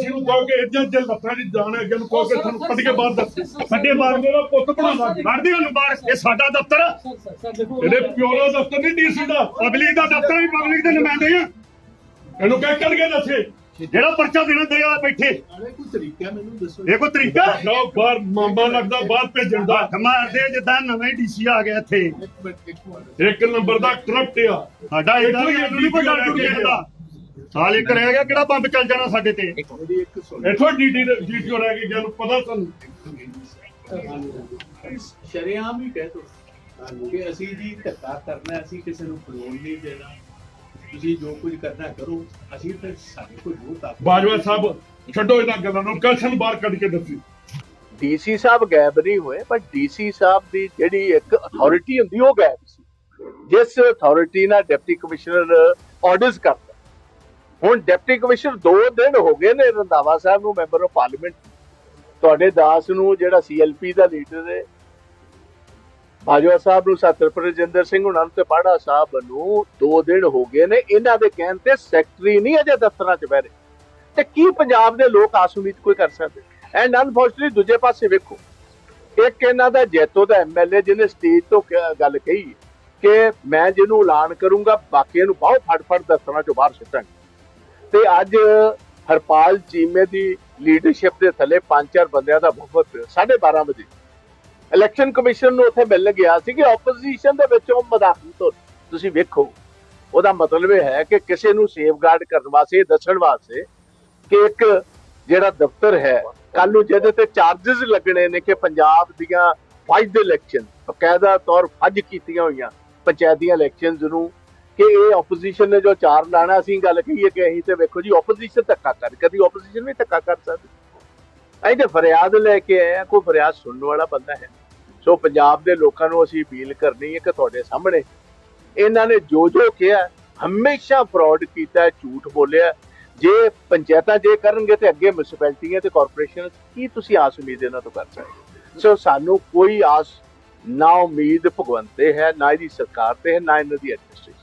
DC ਨੂੰ ਕਹੋ ਕਿ ਇੱਦਾਂ ਜੇ ਲੱਤਾਂ ਦੀ ਜਾਣ ਹੈ ਅੱਗੇ ਨੂੰ ਕਹੋ ਕਿ ਤੁਹਾਨੂੰ ਕੱਢ ਕੇ ਬਾਹਰ ਦੱਸ। ਸਾਡੇ ਬਾਹਰ ਮੇਰਾ ਪੁੱਤ ਬਣਾਵਾ ਕੱਢਦੇ ਉਹਨੂੰ ਬਾਹਰ। ਇਹ ਸਾਡਾ ਦਫ਼ਤਰ ਇਹਦੇ ਪਿਓ ਦਾ ਦਫ਼ਤਰ ਨਹੀਂ ਡੀਸੀ ਦਾ। ਪਬਲਿਕ ਦਾ ਦਫ਼ਤਰ ਵੀ ਪਬਲਿਕ ਦੇ ਨੁਮਾਇੰਦੇ ਆ। ਇਹਨੂੰ ਕਹਿ ਕੱਢ ਕੇ ਦੱਸੇ। ਜਿਹੜਾ ਪਰਚਾ ਦੇਣਾ ਦੇ ਆ ਬੈਠੇ। ਨਾਲੇ ਕੋਈ ਤਰੀਕਾ ਮੈਨੂੰ ਦੱਸੋ। ਇਹ ਕੋਈ ਤਰੀਕਾ ਲਓ ਬਾਹਰ ਮਾਮਾ ਲੱਗਦਾ ਬਾਹਰ ਭੇਜਣ ਦਾ। ਮਾਰਦੇ ਜਿੱਦਾਂ ਨਵੇਂ ਡੀਸੀ ਆ ਗਿਆ ਇੱਥੇ। ਇੱਕ ਮਿੰਟ ਇੱਕ ਮਿੰਟ। ਇੱਕ ਨੰਬਰ ਦਾ ਕਰਪਟ ਆ। ਸਾਡਾ ਇਹਦਾ ਵੀ ਨਹੀਂ ਪਤਾ ਟੁੱਟ ਗਿਆ ਸਾਲ ਇੱਕ ਰਹਿ ਗਿਆ ਕਿਹੜਾ ਬੰਬ ਚੱਲ ਜਾਣਾ ਸਾਡੇ ਤੇ? ਇੱਥੋਂ ਡੀਟੀ ਡੀਟੀਓ ਰਹਿ ਗਈ ਜਿਹਨੂੰ ਪਤਾ ਤੁਹਾਨੂੰ ਸ਼ਰਿਆਮ ਹੀ ਕਹਿ ਦੋ। ਕਿ ਅਸੀਂ ਜੀ ਧੱਕਾ ਕਰਨਾ ਹੈ, ਅਸੀਂ ਕਿਸੇ ਨੂੰ ਖਲੋਣ ਨਹੀਂ ਦੇਣਾ। ਤੁਸੀਂ ਜੋ ਕੁਝ ਕਰਨਾ ਕਰੋ। ਅਸੀਂ ਤਾਂ ਸਾਡੇ ਕੋਲ ਜੋ ਤਾਕਤ ਬਾਜਵਾ ਸਾਹਿਬ ਛੱਡੋ ਇਹਨਾਂ ਗੱਲਾਂ ਨੂੰ ਕਲਸ਼ਨ ਬਾਹਰ ਕੱਢ ਕੇ ਦੱਸੀ। ਡੀਸੀ ਸਾਹਿਬ ਗਾਇਬ ਨਹੀਂ ਹੋਏ ਪਰ ਡੀਸੀ ਸਾਹਿਬ ਦੀ ਜਿਹੜੀ ਇੱਕ ਅਥਾਰਟੀ ਹੁੰਦੀ ਉਹ ਗਾਇਬ ਸੀ। ਜਿਸ ਅਥਾਰਟੀ ਨਾਲ ਡਿਪਟੀ ਕਮਿਸ਼ਨਰ ਆਰਡਰਸ ਕਰਦਾ। ਹੁਣ ਡਿਪਟੀ ਕਮਿਸ਼ਨਰ 2 ਦਿਨ ਹੋ ਗਏ ਨੇ ਰੰਧਾਵਾ ਸਾਹਿਬ ਨੂੰ ਮੈਂਬਰ ਆਫ ਪਾਰਲੀਮੈਂਟ। ਤੁਹਾਡੇ ਦਾਸ ਨੂੰ, ਜਿਹੜਾ ਸੀਐਲਪੀ ਦਾ ਲੀਡਰ ਹੈ, ਬਾਜਵਾ ਸਾਹਿਬ ਨੂੰ ਸਤਰ ਰਜਿੰਦਰ ਸਿੰਘ ਹੁਣਾਂ ਨੂੰ ਤੇ ਪਾੜਾ ਸਾਹਿਬ ਨੂੰ 2 ਦਿਨ ਹੋ ਗਏ ਨੇ। ਇਹਨਾਂ ਦੇ ਕਹਿਣ ਤੇ ਸੈਕਟਰੀ ਨਹੀਂ ਅਜੇ ਦਫ਼ਤਰਾਂ 'ਚ ਬਹਿ ਰਹੇ। ਤੇ ਕੀ ਪੰਜਾਬ ਦੇ ਲੋਕ ਆਸ ਉਮੀਦ ਕੋਈ ਕਰ ਸਕਦੇ? ਐਂਡ ਅਨਫੋਰਚੂਨਟਲੀ ਦੂਜੇ ਪਾਸੇ ਵੇਖੋ, ਇੱਕ ਇਹਨਾਂ ਦਾ ਜੈਤੋ ਦਾ ਐਮਐਲਏ ਜਿਹਨੇ ਸਟੇਜ ਤੋਂ ਗੱਲ ਕਹੀ ਕਿ ਮੈਂ ਜਿਹਨੂੰ ਐਲਾਨ ਕਰੂੰਗਾ, ਬਾਕੀਆਂ ਨੂੰ ਬਹੁਤ ਫੜ ਫੜ ਦਫ਼ਤਰਾਂ 'ਚੋਂ ਬਾਹਰ ਸੁੱਟਾਂਗੇ। ਤੇ ਅੱਜ ਹਰਪਾਲ ਚੀਮੇ ਦੀ ਲੀਡਰਸ਼ਿਪ ਦੇ ਥੱਲੇ ਪੰਜ ਚਾਰ ਬੰਦਿਆਂ ਦਾ ਬਹੁਤ 12:30 ਵਜੇ। ਇਲੈਕਸ਼ਨ ਕਮਿਸ਼ਨ ਨੂੰ ਉੱਥੇ ਮਿਲ ਗਿਆ ਸੀ ਕਿ ਆਪੋਜੀਸ਼ਨ ਦੇ ਵਿੱਚੋਂ ਮਦਾਖਲਤ ਹੋ ਤੁਸੀਂ ਵੇਖੋ, ਉਹਦਾ ਮਤਲਬ ਇਹ ਹੈ ਕਿ ਕਿਸੇ ਨੂੰ ਸੇਫਗਾਰਡ ਕਰਨ ਵਾਸਤੇ ਦੱਸਣ ਵਾਸਤੇ ਕਿ ਇੱਕ ਜਿਹੜਾ ਦਫ਼ਤਰ ਹੈ ਕੱਲ ਨੂੰ ਜਿਹਦੇ ਤੇ ਚਾਰजेस ਲੱਗਣੇ ਨੇ ਕਿ ਪੰਜਾਬ ਦੀਆਂ ਫਾਈਵ ਦੇ ਇਲੈਕਸ਼ਨ ਬਕਾਇਦਾ ਤੌਰ ਫੱਜ ਕੀਤੀਆਂ ਹੋਈਆਂ, ਪੰਚਾਇਤੀ ਦੀਆਂ ਇਲੈਕਸ਼ਨਸ ਨੂੰ ਕਿ ਇਹ ਆਪੋਜੀਸ਼ਨ ਨੇ ਜੋ ਚਾਰ ਲਾਣਾ, ਅਸੀਂ ਗੱਲ ਕਹੀਏ ਕਿ ਅਸੀਂ ਤੇ ਵੇਖੋ ਜੀ ਆਪੋਜੀਸ਼ਨ ਧੱਕਾ ਕਰ, ਕਦੀ ਆਪੋਜੀਸ਼ਨ ਵੀ ਧੱਕਾ ਕਰ ਸਕਦੀ। ਅਸੀਂ ਤੇ ਫਰਿਆਦ ਲੈ ਕੇ ਆਏ ਹਾਂ ਕੋਈ ਫਰਿਆਦ ਸੁਣਨ ਵਾਲਾ ਬੰਦਾ ਹੈ ਸੋ ਪੰਜਾਬ ਦੇ ਲੋਕਾਂ ਨੂੰ ਅਸੀਂ ਅਪੀਲ ਕਰਨੀ ਹੈ ਕਿ ਤੁਹਾਡੇ ਸਾਹਮਣੇ ਇਹਨਾਂ ਨੇ ਜੋ ਜੋ ਕਿਹਾ, ਹਮੇਸ਼ਾ ਫਰਾਡ ਕੀਤਾ, ਝੂਠ ਬੋਲਿਆ। ਜੇ ਪੰਚਾਇਤਾਂ ਜੇ ਕਰਨਗੇ ਤੇ ਅੱਗੇ ਮਿਊਨਿਸਪੈਲਿਟੀਆਂ ਤੇ ਕਾਰਪੋਰੇਸ਼ਨ ਕੀ ਤੁਸੀਂ ਆਸ ਉਮੀਦ ਇਹਨਾਂ ਤੋਂ ਕਰ ਸਕਦੇ ਸੋ ਸਾਨੂੰ ਕੋਈ ਆਸ, ਨਾ ਉਮੀਦ ਭਗਵੰਤ ਤੇ ਹੈ, ਨਾ ਇਹਦੀ ਸਰਕਾਰ ਤੇ ਹੈ, ਨਾ ਇਹਨਾਂ ਦੀ ਐਡਮਿਨਿਸਟ੍ਰੇਸ਼ਨ